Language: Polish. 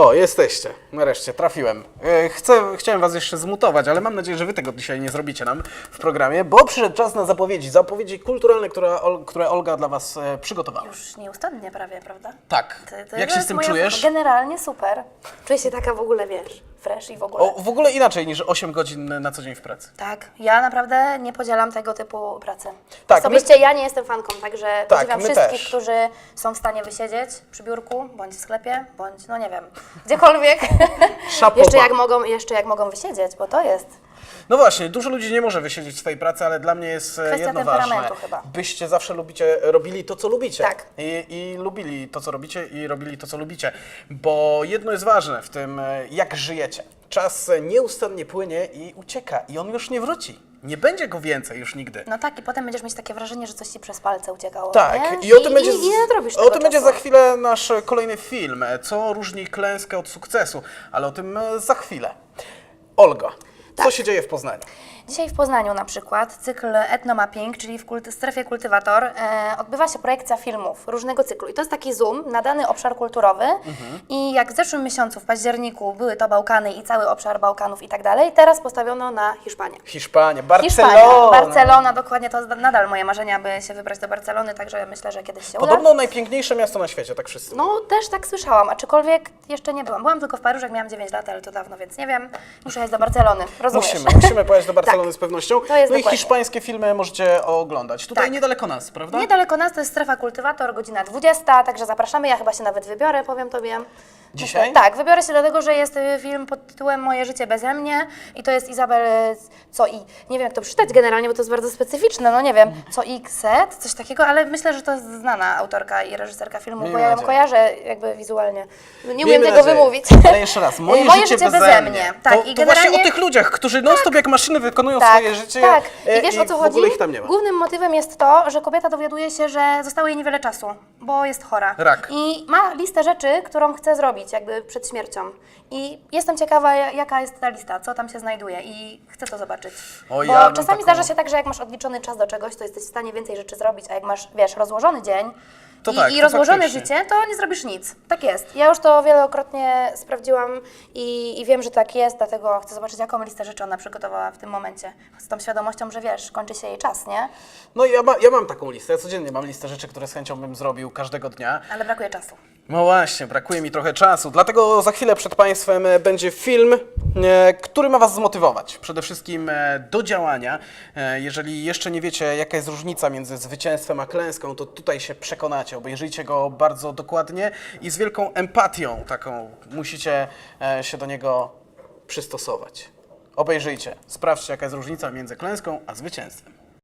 O, jesteście. Nareszcie, trafiłem. E, Chcę, chciałem was jeszcze zmutować, ale mam nadzieję, że wy tego dzisiaj nie zrobicie nam w programie, bo przyszedł czas na zapowiedzi. Zapowiedzi kulturalne, które, Ol, które Olga dla was e, przygotowała. Już nieustannie prawie, prawda? Tak. Ty- ty- Jak się z tym moja- czujesz? Generalnie super. Czuję się taka w ogóle, wiesz, fresh i w ogóle. O, w ogóle inaczej niż 8 godzin na co dzień w pracy. Tak, ja naprawdę nie podzielam tego typu pracy. Tak, Osobiście ja nie jestem fanką, także Tak, podziwiam my wszystkich, też. którzy są w stanie wysiedzieć przy biurku, bądź w sklepie, bądź, no nie wiem, gdziekolwiek. Chapeau jeszcze, jak mogą, jeszcze jak mogą wysiedzieć, bo to jest... No właśnie, dużo ludzi nie może wysiedzieć swojej pracy, ale dla mnie jest e, Kwestia jedno ważne. temperamentu chyba. Byście zawsze lubicie, robili to, co lubicie. Tak. I, I lubili to, co robicie i robili to, co lubicie. Bo jedno jest ważne w tym, e, jak żyjecie. Czas nieustannie płynie i ucieka i on już nie wróci. Nie będzie go więcej już nigdy. No tak, i potem będziesz mieć takie wrażenie, że coś ci przez palce uciekało, Tak, nie? i o tym będzie, I, i nie nadrobisz o tego tym będzie czasu. za chwilę nasz kolejny film, e, co różni klęskę od sukcesu, ale o tym za chwilę. Olga, co Tak. się dzieje w Poznaniu? Dzisiaj w Poznaniu na przykład cykl Ethnomapping, czyli w kulty, strefie kultywator, e, odbywa się projekcja filmów różnego cyklu. I to jest taki zoom na dany obszar kulturowy. I jak w zeszłym miesiącu, w październiku, były to Bałkany i cały obszar Bałkanów i tak dalej, teraz postawiono na Hiszpanię. Hiszpania, Barcelona. Hiszpania, Barcelona, dokładnie, to nadal moje marzenie, aby się wybrać do Barcelony, także myślę, że kiedyś się uda. Podobno najpiękniejsze miasto na świecie, tak wszyscy. No, też tak słyszałam, aczkolwiek jeszcze nie byłam. Byłam tylko w Paryżu, jak miałam 9 lat, ale to dawno, więc nie wiem. Muszę jechać do Barcelony, rozumiesz? Musimy, musimy pojechać do Barcelony Tak. z pewnością. To jest no i dokładnie. hiszpańskie filmy możecie oglądać. Tutaj Tak. niedaleko nas, prawda? Niedaleko nas to jest strefa kultywator, godzina 20, także zapraszamy. Ja chyba się nawet wybiorę, powiem Tobie. Dzisiaj? Myślę- tak, wybiorę się dlatego, że jest y, film pod tytułem Moje życie beze mnie i to jest Izabel y, co i. Nie wiem jak to przeczytać generalnie, bo to jest bardzo specyficzne, no nie wiem, co i set, coś takiego, ale myślę, że to jest znana autorka i reżyserka filmu, Miejmy bo ja ją kojarzę jakby wizualnie. No, Nie umiem Miejmy tego nadzieję. wymówić. Ale jeszcze raz, moje, Y, Moje życie, życie beze, beze mnie. mnie. Tak, to, i to właśnie o generalnie- tych ludziach, którzy non-stop jak maszyny wykonują Tak, swoje życie tak. I wiesz o co w chodzi? ich tam nie ma. Głównym motywem jest to, że kobieta dowiaduje się, że zostało jej niewiele czasu, bo jest chora. Rak. I ma listę rzeczy, którą chce zrobić jakby przed śmiercią. I jestem ciekawa, ja- jaka jest ta lista, co tam się znajduje i chcę to zobaczyć. O, bo ja czasami taką- zdarza się tak, że jak masz odliczony czas do czegoś, to jesteś w stanie więcej rzeczy zrobić, a jak masz, wiesz, rozłożony dzień To i, tak, i rozłożone faktycznie. życie, to nie zrobisz nic. Tak jest. Ja już to wielokrotnie sprawdziłam i, i wiem, że tak jest, dlatego chcę zobaczyć, jaką listę rzeczy ona przygotowała w tym momencie. Z tą świadomością, że wiesz, kończy się jej czas, nie? No i ja, ma, ja mam taką listę, ja codziennie mam listę rzeczy, które z chęcią bym zrobił każdego dnia. Ale brakuje czasu. No właśnie, brakuje mi trochę czasu, dlatego za chwilę przed Państwem e, będzie film, e, który ma Was zmotywować. Przede wszystkim e, do działania. Jeżeli jeszcze nie wiecie, jaka jest różnica między zwycięstwem a klęską, to tutaj się przekonacie. Obejrzyjcie go bardzo dokładnie i z wielką empatią taką musicie się do niego przystosować. Obejrzyjcie, sprawdźcie, jaka jest różnica między klęską a zwycięstwem.